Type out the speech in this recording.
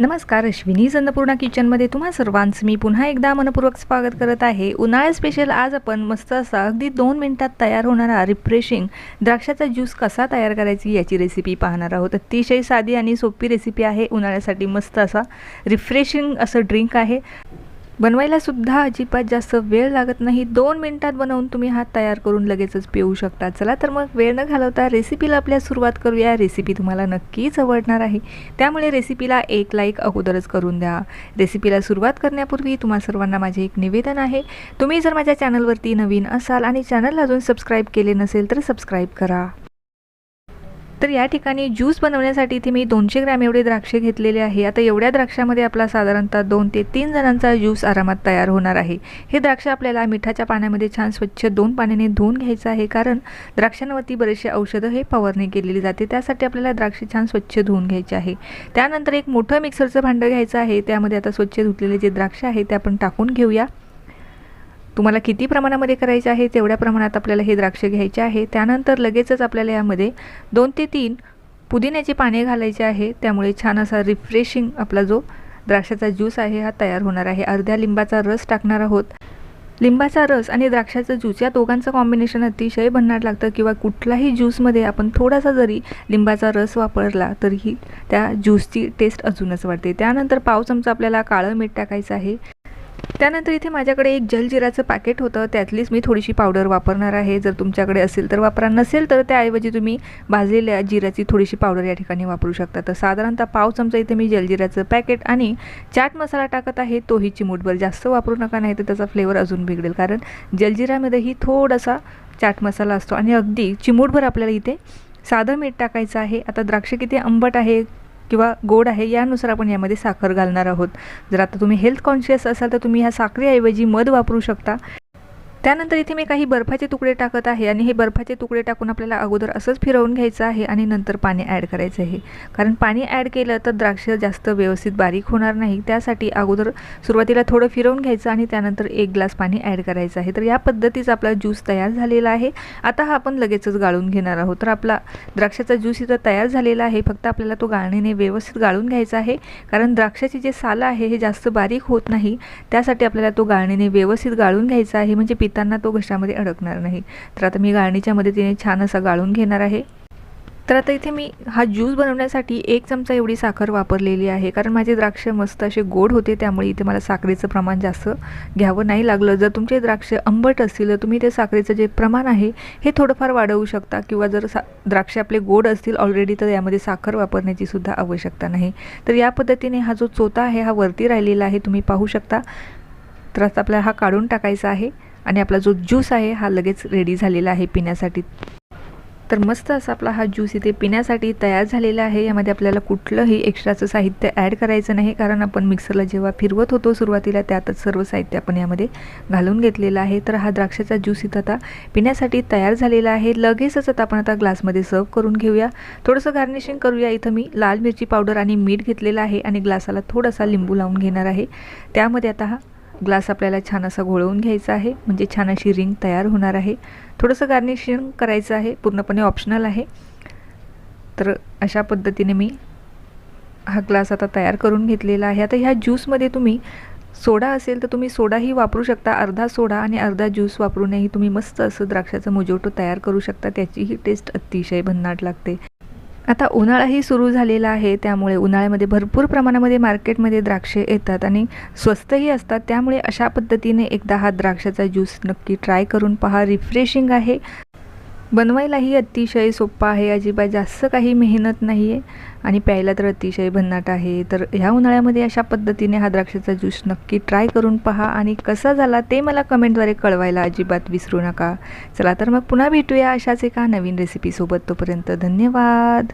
नमस्कार अश्विनी अन्नपूर्णा किचनमध्ये तुम्हा सर्वांचं मी पुन्हा एकदा मनपूर्वक स्वागत करत आहे. उन्हाळ्या स्पेशल आज आपण मस्त असा अगदी दोन मिनिटात तयार होणारा रिफ्रेशिंग द्राक्षाचा ज्यूस कसा तयार करायची याची रेसिपी पाहणार आहोत. अतिशय साधी आणि सोपी रेसिपी आहे. उन्हाळ्यासाठी मस्त असा रिफ्रेशिंग असं ड्रिंक आहे. बनवायला सुद्धा अजिबात जास्त वेळ लागत नाही. दोन मिनिटात बनवून तुम्ही हा तयार करून लगेचच पिऊ शकता. चला तर मग वेळ न घालवता रेसिपीला आपल्या सुरुवात करूया. रेसिपी तुम्हाला नक्कीच आवडणार आहे. त्यामुळे रेसिपीला एक लाईक अगोदरच करून द्या. रेसिपीला सुरुवात करण्यापूर्वी तुम्हा सर्वांना माझे एक निवेदन आहे. तुम्ही जर माझ्या चॅनलवरती नवीन असाल आणि चॅनल अजून सबस्क्राईब केले नसेल तर सबस्क्राईब करा. तर या ठिकाणी ज्यूस बनवण्यासाठी इथे मी दोनशे ग्रॅम एवढे द्राक्षे घेतलेले आहे. आता एवढ्या द्राक्षामध्ये आपला साधारणतः दोन ते तीन जणांचा ज्यूस आरामात तयार होणार आहे. हे द्राक्ष आपल्याला मिठाच्या पाण्यामध्ये छान स्वच्छ दोन पाण्याने धुवून घ्यायचं आहे कारण द्राक्षांवरती बरेचसे औषधं हे फवारणी केलेली जाते. त्यासाठी आपल्याला द्राक्षे छान स्वच्छ धुवून घ्यायचे आहे. त्यानंतर एक मोठं मिक्सरचं भांडं घ्यायचं आहे. त्यामध्ये आता स्वच्छ धुतलेले जे द्राक्ष आहे ते आपण टाकून घेऊया. तुम्हाला किती प्रमाणामध्ये करायचे आहे तेवढ्या प्रमाणात आपल्याला हे द्राक्ष घ्यायचे आहे. त्यानंतर लगेचच आपल्याला यामध्ये दोन ते तीन पुदिन्याची पाने घालायचे आहे. त्यामुळे छान असा रिफ्रेशिंग आपला जो द्राक्षाचा ज्यूस आहे हा तयार होणार आहे. अर्ध्या लिंबाचा रस टाकणार आहोत. लिंबाचा रस आणि द्राक्षाचं ज्यूस या दोघांचं कॉम्बिनेशन अतिशय भन्नाट लागतं किंवा कुठलाही ज्यूसमध्ये आपण थोडासा जरी लिंबाचा रस वापरला तरीही त्या ज्यूसची टेस्ट अजूनच वाढते. त्यानंतर पाव चमचा आपल्याला काळं मीठ टाकायचं आहे. त्यानंतर इथे माझ्याकडे एक जलजिराचं पॅकेट होतं. त्यातलीच मी थोडीशी पावडर वापरणार आहे. जर तुमच्याकडे असेल तर वापरा. नसेल तर त्याऐवजी तुम्ही भाजलेल्या जिऱ्याची थोडीशी पावडर या ठिकाणी वापरू शकता. तर साधारणतः पाव चमचा इथे मी जलजिराचं पॅकेट आणि चाट मसाला टाकत आहे. तोही चिमूटभर. जास्त वापरू नका नाही तर त्याचा फ्लेवर अजून बिघडेल. कारण जलजिरामध्येही थोडासा चाट मसाला असतो. आणि अगदी चिमूटभर आपल्याला इथे साधं मीठ टाकायचं आहे. आता द्राक्ष किती आंबट आहे? किंवा गोड आहे यानुसार आपण यामध्ये साखर घालणार आहोत. जर आता तुम्ही हेल्थ कॉन्शियस असाल तर तुम्ही ह्या साखरेऐवजी मध वापरू शकता. त्यानंतर इथे मी काही बर्फाचे तुकडे टाकत आहे आणि हे बर्फाचे तुकडे टाकून आपल्याला अगोदर असंच फिरवून घ्यायचं आहे आणि नंतर पाणी ॲड करायचं आहे. कारण पाणी ॲड केलं तर द्राक्ष जास्त व्यवस्थित बारीक होणार नाही. त्यासाठी अगोदर सुरुवातीला थोडं फिरवून घ्यायचं आणि त्यानंतर एक ग्लास पाणी ॲड करायचं आहे. तर या पद्धतीचा आपला ज्यूस तयार झालेला आहे. आता हा आपण लगेचच गाळून घेणार आहोत. तर आपला द्राक्षाचा ज्यूस इथं तयार झालेला आहे. फक्त आपल्याला तो गाळणीने व्यवस्थित गाळून घ्यायचा आहे. कारण द्राक्षाचे जे सालं आहे हे जास्त बारीक होत नाही. त्यासाठी आपल्याला तो गाळणीने व्यवस्थित गाळून घ्यायचा आहे. म्हणजे पितांना तो घशामध्ये अडकणार नाही. तर आता मी गाळणीच्या मदतीने छान असा गाळून घेणार आहे. तर आता इथे मी हा ज्यूस बनवण्यासाठी एक चमचा एवढी साखर वापरलेली आहे. कारण माझे द्राक्ष मस्त असे गोड होते त्यामुळे इथे मला साखरेचं प्रमाण जास्त घ्यावं नाही लागलं. जर तुमचे द्राक्ष आंबट असतील तर तुम्ही ते साखरेचं जे प्रमाण आहे हे थोडंफार वाढवू शकता. किंवा जर सा द्राक्ष आपले गोड असतील ऑलरेडी तर यामध्ये साखर वापरण्याची सुद्धा आवश्यकता नाही. तर या पद्धतीने हा जो चोता आहे हा वरती राहिलेला आहे तुम्ही पाहू शकता. तर आता आपल्याला हा काढून टाकायचा आहे. आणि आपला जो ज्यूस आहे हा लगेच रेडी झालेला आहे पिण्यासाठी. तर मस्त असा आपला हा ज्यूस इथे पिण्यासाठी तयार झालेला आहे. यामध्ये आपल्याला कुठलंही एक्स्ट्राचं साहित्य ॲड करायचं नाही कारण आपण मिक्सरला जेव्हा फिरवत होतो सुरुवातीला त्यातच सर्व साहित्य आपण यामध्ये घालून घेतलेलं आहे. तर हा द्राक्षाचा ज्यूस इथं आता पिण्यासाठी तयार झालेला आहे. लगेचच आता आपण आता ग्लासमध्ये सर्व करून घेऊया. थोडंसं गार्निशिंग करूया. इथं मी लाल मिरची पावडर आणि मीठ घेतलेलं आहे आणि ग्लासाला थोडासा लिंबू लावून घेणार आहे. त्यामध्ये आता हा ग्लास आपल्याला छान असा घोळवून घ्यायचा आहे. म्हणजे छान अशी रिंग तयार होणार आहे. थोडंसं गार्निशिंग करायचं आहे. पूर्णपणे ऑप्शनल आहे. तर अशा पद्धतीने मी हा ग्लास आता तयार करून घेतलेला आहे. आता ह्या ज्यूसमध्ये तुम्ही सोडा असेल तर तुम्ही सोडाही वापरू शकता. अर्धा सोडा आणि अर्धा ज्यूस वापरूनही तुम्ही मस्त असं द्राक्षाचं मोजोटो तयार करू शकता. त्याचीही टेस्ट अतिशय भन्नाट लागते. आता उन्हाळाही सुरू झालेला आहे त्यामुळे उन्हाळ्यामध्ये भरपूर प्रमाणामध्ये मार्केटमध्ये द्राक्षे येतात आणि स्वस्तही असतात. त्यामुळे अशा पद्धतीने एकदा हा द्राक्षाचा ज्यूस नक्की ट्राय करून पहा. रिफ्रेशिंग आहे. बनवायलाही अतिशय सोपा आहे. अजिबात जास्त काही मेहनत नाही आहे आणि प्यायला तर अतिशय भन्नाट आहे. तर ह्या उन्हाळ्यामध्ये अशा पद्धतीने हा द्राक्षाचा ज्यूस नक्की ट्राय करून पहा. आणि कसा झाला ते मला कमेंटद्वारे कळवायला अजिबात विसरू नका. चला तर मग पुन्हा भेटूया अशाच एका नवीन रेसिपीसोबत तोपर्यंत धन्यवाद.